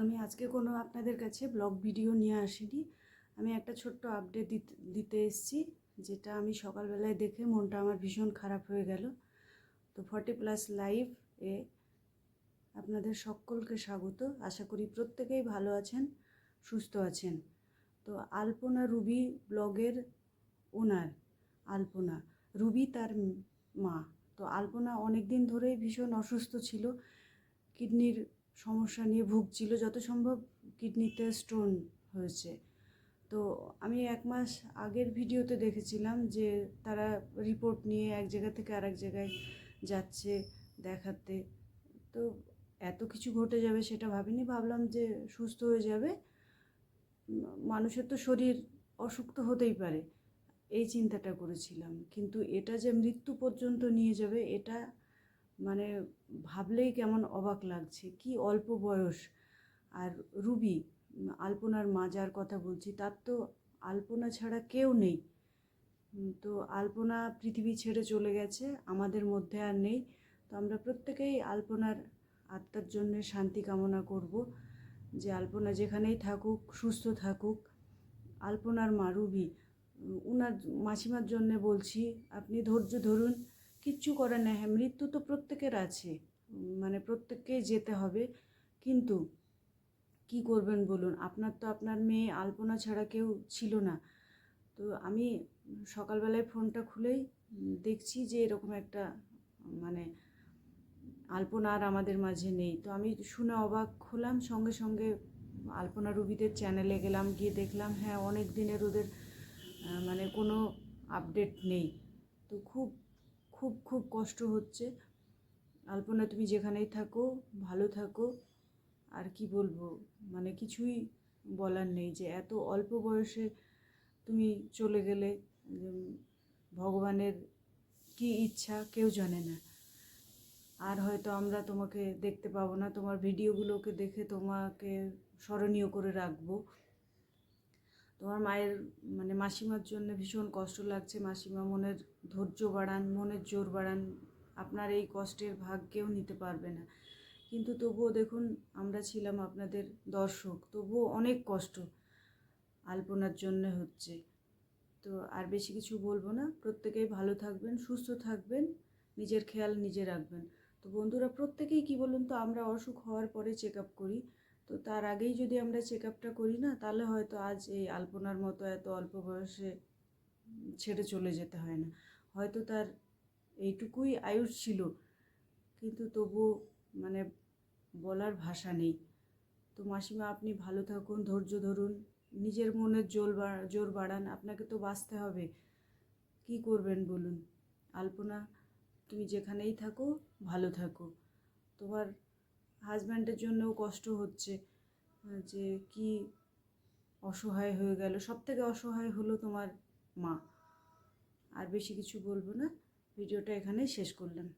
আমি আজকে কোনো আপনাদের কাছে ব্লগ ভিডিও নিয়ে আসিনি। আমি একটা ছোট্ট আপডেট দিতে এসেছি, যেটা আমি সকালবেলায় দেখে মনটা আমার ভীষণ খারাপ হয়ে গেল। তো ফর্টি প্লাস লাইভ এ আপনাদের সকলকে স্বাগত। আশা করি প্রত্যেকেই ভালো আছেন, সুস্থ আছেন। তো আলপনা রুবি ব্লগের ওনার আলপনা। রুবি তার মা। তো আলপনা অনেক দিন ধরেই ভীষণ অসুস্থ ছিল। কিডনির সমস্যা নিয়ে ভুগছিল, যত সম্ভব কিডনিতে স্টোন হয়েছে। তো আমি এক মাস আগের ভিডিওতে দেখেছিলাম যে তারা রিপোর্ট নিয়ে এক জায়গা থেকে আরেক জায়গায় যাচ্ছে দেখাতে। তো এত কিছু ঘটে যাবে সেটা ভাবিনি, ভাবলাম যে সুস্থ হয়ে যাবে। মানুষের তো শরীর অসুখ তো হতেই পারে, এই চিন্তাটা করেছিলাম। কিন্তু এটা যে মৃত্যু পর্যন্ত নিয়ে যাবে, এটা মানে ভাবলেই কেমন অবাক লাগছে। কি অল্প বয়স। আর রুবি আলপনার মা যার কথা বলছি, তার তো আলপনা ছাড়া কেউ নেই। তো আলপনা পৃথিবী ছেড়ে চলে গেছে, আমাদের মধ্যে আর নেই। তো আমরা প্রত্যেকেই আলপনার আত্মার জন্য শান্তি কামনা করব যে আলপনা যেখানেই থাকুক, সুস্থ থাকুক। আলপনার মা রুবি উনার মাসিমার জন্যে বলছি, আপনি ধৈর্য ধরুন। কিচ্ছু করার নেই। হ্যাঁ মৃত্যু তো প্রত্যেকের আছে। মানে প্রত্যেককেই যেতে হবে। কিন্তু কি করবেন বলুন? আপনার তো আপনার মেয়ে আলপনা ছাড়া কেউ ছিল না। তো আমি সকালবেলায় ফোনটা খুলেই দেখছি যে এরকম একটা মানে আলপনা আর আমাদের মাঝে নেই। তো আমি শুনে অবাক হলাম। সঙ্গে সঙ্গে আলপনা রুবিদের চ্যানেলে গেলাম, গিয়ে দেখলাম হ্যাঁ অনেক দিনের ওদের মানে কোনো আপডেট নেই। তো খুব খুব খুব কষ্ট হচ্ছে। আলপনা, তুমি যেখানেই থাকো, ভালো থাকো। আর কি বলব? মানে কিছুই বলার নেই যে এত অল্প বয়সে তুমি চলে গেলে ভগবানের কি ইচ্ছা কেউ জানে না। আর হয়তো আমরা তোমাকে দেখতে পাবো না, তোমার ভিডিওগুলোকে দেখে তোমাকে স্মরণীয় করে রাখব। তোমার মায়ের মানে মাসিমার জন্য ভীষণ কষ্ট লাগছে, মাসিমা মনের ধৈর্য বাড়ান, মনের জোর বাড়ান, আপনার এই কষ্টের ভাগ কেউ নিতে পারবে না। কিন্তু তবুও দেখুন, আমরা ছিলাম আপনাদের দর্শক, তবুও অনেক কষ্ট আলপনার জন্য হচ্ছে। তো আর বেশি কিছু বলব না, প্রত্যেকেই ভালো থাকবেন, সুস্থ থাকবেন, নিজের খেয়াল নিজে রাখবেন। তো বন্ধুরা, প্রত্যেকেই কি বলুন তো, আমরা অসুখ হওয়ার পরে চেক আপ করি। তো তার আগেই যদি আমরা চেক আপটা করি না, তাহলে হয়তো আজ এই আলপনার মতো এত অল্প বয়সে ছেড়ে চলে যেতে হয় না। হয়তো তার এইটুকুই আয়ুষ ছিল, কিন্তু তবুও মানে বলার ভাষা নেই। তো মাসিমা, আপনি ভালো থাকুন, ধৈর্য ধরুন, নিজের মনের জোর জোর বাড়ান, আপনাকে তো বাঁচতে হবে। কি করবেন বলুন? আলপনা, তুমি যেখানেই থাকো, ভালো থাকো। তোমার হাজব্যান্ডের জন্যও কষ্ট হচ্ছে, যে কি অসহায় হয়ে গেল। সব থেকে অসহায় হলো তোমার মা। আর বেশি কিছু বলব না। ভিডিওটা এখানেই শেষ করলাম।